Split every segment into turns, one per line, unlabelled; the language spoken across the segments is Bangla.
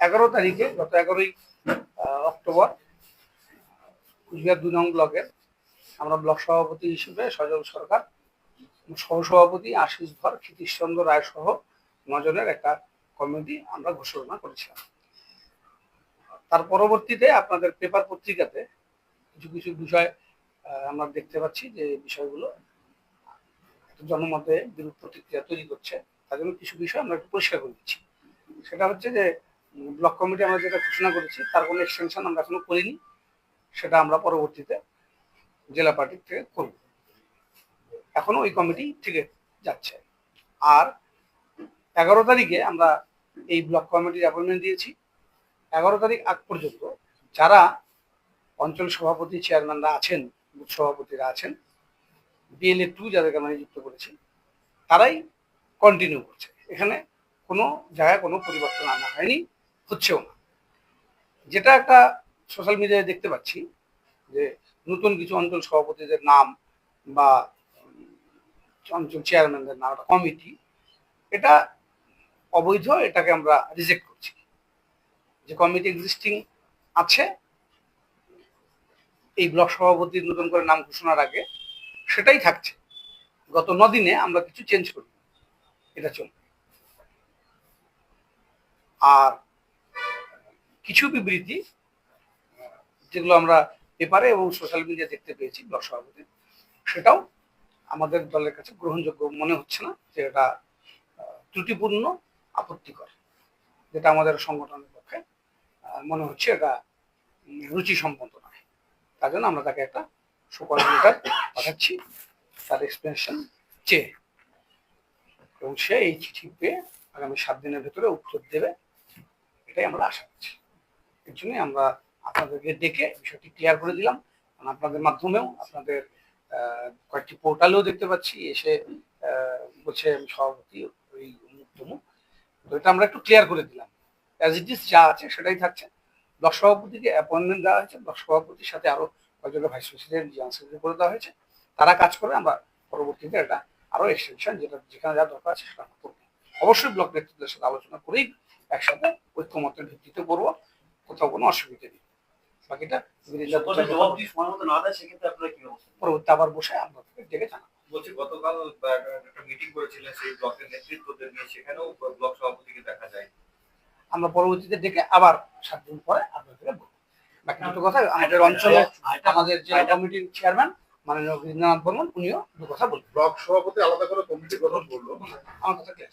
এগারো তারিখে, গত এগারোই অক্টোবর, কুচবিহার দুই নং ব্লকের আমরা ব্লক সভাপতি হিসেবে সজল সরকার, সহসভাপতি আশিস ধর, ক্ষিতীশচন্দ্র রায় সহ নজনের একটা কমিটি আমরা ঘোষণা করেছিলাম। তার পরবর্তীতে আপনাদের পেপার পত্রিকাতে কিছু কিছু বিষয় আমরা দেখতে পাচ্ছি যে বিষয়গুলো জনমতে বিরূপ প্রতিক্রিয়া তৈরি করছে। তার জন্য কিছু বিষয় আমরা একটু পরিষ্কার করে দিচ্ছি। সেটা হচ্ছে যে ব্লক কমিটি আমরা যেটা ঘোষণা করেছি, তার কোনো এক্সটেনশন আমরা এখনও করিনি। সেটা আমরা পরবর্তীতে জেলা পার্টির থেকে করব। এখনও ওই কমিটি থেকে যাচ্ছে। আর এগারো তারিখে আমরা এই ব্লক কমিটির অ্যাপয়েন্টমেন্ট দিয়েছি। এগারো তারিখ আগ পর্যন্ত যারা অঞ্চল সভাপতি চেয়ারম্যানরা আছেন, বুথ সভাপতিরা আছেন বিএলএ টু যাদেরকে আমরা নিযুক্ত করেছি, তারাই কন্টিনিউ করছে। এখানে কোনো জায়গায় কোনো পরিবর্তন আনা হয়নি, হচ্ছেও না। যেটা একটা সোশ্যাল মিডিয়ায় দেখতে পাচ্ছি যে নতুন কিছু অঞ্চল সভাপতিদের নাম বা অঞ্চল চেয়ারম্যানদের নাম, একটা কমিটি এটা অবৈধ, এটাকে আমরা রিজেক্ট করছি। যে কমিটি এক্সিস্টিং আছে, এই ব্লক সভাপতির নতুন করে নাম ঘোষণার আগে সেটাই থাকছে। গত নদিনে আমরা কিছু চেঞ্জ করি এটা চলবে। আর কিছু বিবৃতি যেগুলো আমরা পেপারে এবং সোশ্যাল মিডিয়া দেখতে পেয়েছি ব্লক সভাপতি, সেটাও আমাদের দলের কাছে গ্রহণযোগ্য মনে হচ্ছে না যে এটা ত্রুটিপূর্ণ, আপত্তিকর, যেটা আমাদের সংগঠনের পক্ষে মনে হচ্ছে এটা রুচি সম্পন্ন নয়। তার জন্য আমরা তাকে একটা সুপার লেটার পাঠাচ্ছি তার এক্সপ্লেনেশন চেয়ে। এবং সে এই চিঠি পেয়ে আগামী সাত দিনের ভেতরে উত্তর দেবে। এটাই আমরা আশা করছি। এর জন্যই আমরা আপনাদেরকে ডেকে বিষয়টি ক্লিয়ার করে দিলাম। আপনাদের মাধ্যমেও আপনাদের কয়েকটি পোর্টালেও দেখতে পাচ্ছি, এসে বলছে আমি সভাপতি, ওই অমুক তো এটা আমরা একটু ক্লিয়ার করে দিলাম। অ্যাজ ইট ইস যা আছে সেটাই থাকছে। ব্লক সভাপতিকে অ্যাপয়েন্টমেন্ট দেওয়া হয়েছে। ব্লক সভাপতির সাথে আরও কয়েকজনের ভাইস প্রেসিডেন্ট জি সেক্রেটারি করে দেওয়া হয়েছে। তারা কাজ করে, আমরা পরবর্তীতে এটা আরও এক্সটেনশন যেটা, যেখানে যা দরকার আছে সেটা করব। অবশ্যই ব্লক নেতৃত্বের সাথে আলোচনা করেই একসাথে ঐক্যমতের ভিত্তিতে করব কোথাও কোনো অসুবিধা নেই। বাকিটা পরবর্তী আবার বসে আপনাদেরকে ডেকে জানাব।
বলছি গতকাল একটা মিটিং করেছিলেন সেই ব্লকের নেতৃত্বদের নিয়ে সেখানেও ব্লক সভাপতিকে দেখা যায়।
আমরা পরবর্তীতে ডেকে আবার সাত দিন পরে আপনাদেরকে বলব। বাকি দুটো কথা আমাদের অঞ্চলে আমাদের জেলা কমিটির চেয়ারম্যান মাননীয় বর্মন উনিও দু কথা বলবেন।
ব্লক সভাপতি আলাদা করে কমিটি গঠন করল।
আমার কথা ক্লিয়ার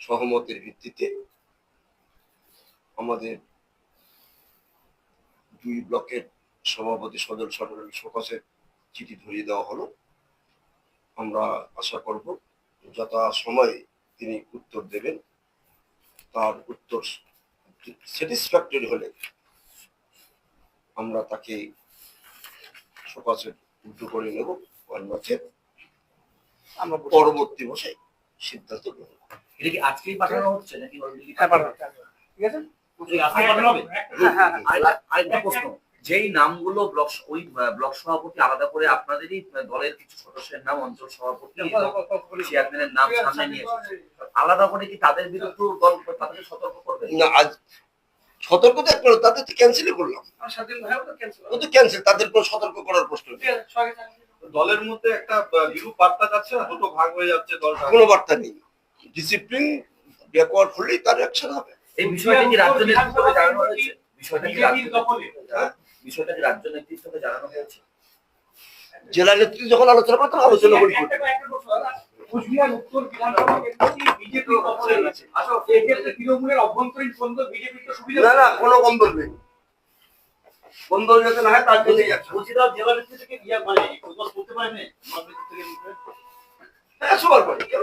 সহমতের ভিত্তিতে আমাদের দুই ব্লকের সভাপতি সজল সরকারের সকাশে চিঠি ধরিয়ে দেওয়া হলো। আমরা আশা করব যথা সময়ে তিনি উত্তর দেবেন। তার উত্তর স্যাটিসফ্যাক্টরি হলে আমরা তাকে সকাশে উদ্য করে নেব। অন্যথে
আমরা
পরবর্তী বসে সিদ্ধান্ত নেব
এটা কি আজকেই পাঠানো হচ্ছে নাকি
হ্যাঁ। ঠিক আছে? হ্যাঁ, হ্যাঁ।
আরেকটা- প্রশ্ন। যেই নামগুলো ব্লক ওই ব্লক সভাপতি আলাদা করে আপনাদেরই দলের কিছু সদস্যের নাম অঞ্চল সভাপতি চেয়ারম্যানের নাম সামনে নিয়ে আলাদা করে কি তাদের বিরুদ্ধে দল তাদেরকে সতর্ক করবে?
না আজ সতর্ক তো একটা তাদের তো ক্যান্সেলই করলাম।
হয়ে
ও তো ক্যান্সেল তাদের কোনো সতর্ক করার প্রশ্ন
আছে,
দলের মধ্যে একটা বিরূপ বার্তা যাচ্ছে না? দুটো ভাগ হয়ে যাচ্ছে দলটা।
কোনো বার্তা নেই। ডিসিপ্লিন ব্যাকওয়ার্ড হলেই তার অ্যাকশন হবে।
এই বিষয়টা কি রাজ্য নেতৃত্বকে জানানো হয়েছে? বিষয়টা কি রাজ্য। হ্যাঁ? বিষয়টা কি রাজ্য নেতৃত্বকে জানানো হয়েছে?
জেলা নেতৃত্ব যখন আলোচনা করে তখন আলোচনা করি।
কুচবিহার উত্তর বিধানসভা কেন্দ্রটি বিজেপি আছে আসলে এক্ষেত্রে তৃণমূলের অভ্যন্তরীণ দ্বন্দ্ব বিজেপির তো সুবিধা
না না কোনো গন্ধ নেই। গন্ধ যাতে না হয় তার জন্যই।
বলছি তার জেলা নেতৃত্ব থেকে ইয়া মানে? করতে পারেনি আমার নেতৃত্ব থেকে